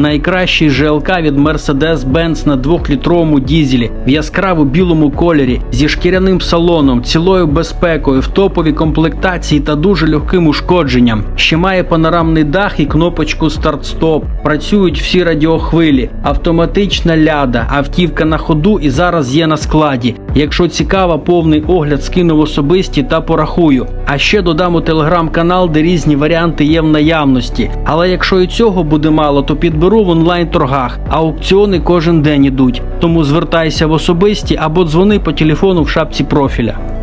Найкращий ЖЛК від Mercedes-Benz на 2-літровому дізелі в яскраво білому кольорі зі шкіряним салоном, цілою безпекою, в топовій комплектації та дуже легким ушкодженням. Ще має панорамний дах і кнопочку старт-стоп. Працюють всі радіохвилі, автоматична ляда, автівка на ходу і зараз є на складі. Якщо цікаво, повний огляд скину в особисті та порахую. А ще додам у телеграм-канал, де різні варіанти є в наявності. Але якщо і цього буде мало, то підберу в онлайн-торгах. Аукціони кожен день ідуть. Тому звертайся в особисті або дзвони по телефону в шапці профіля.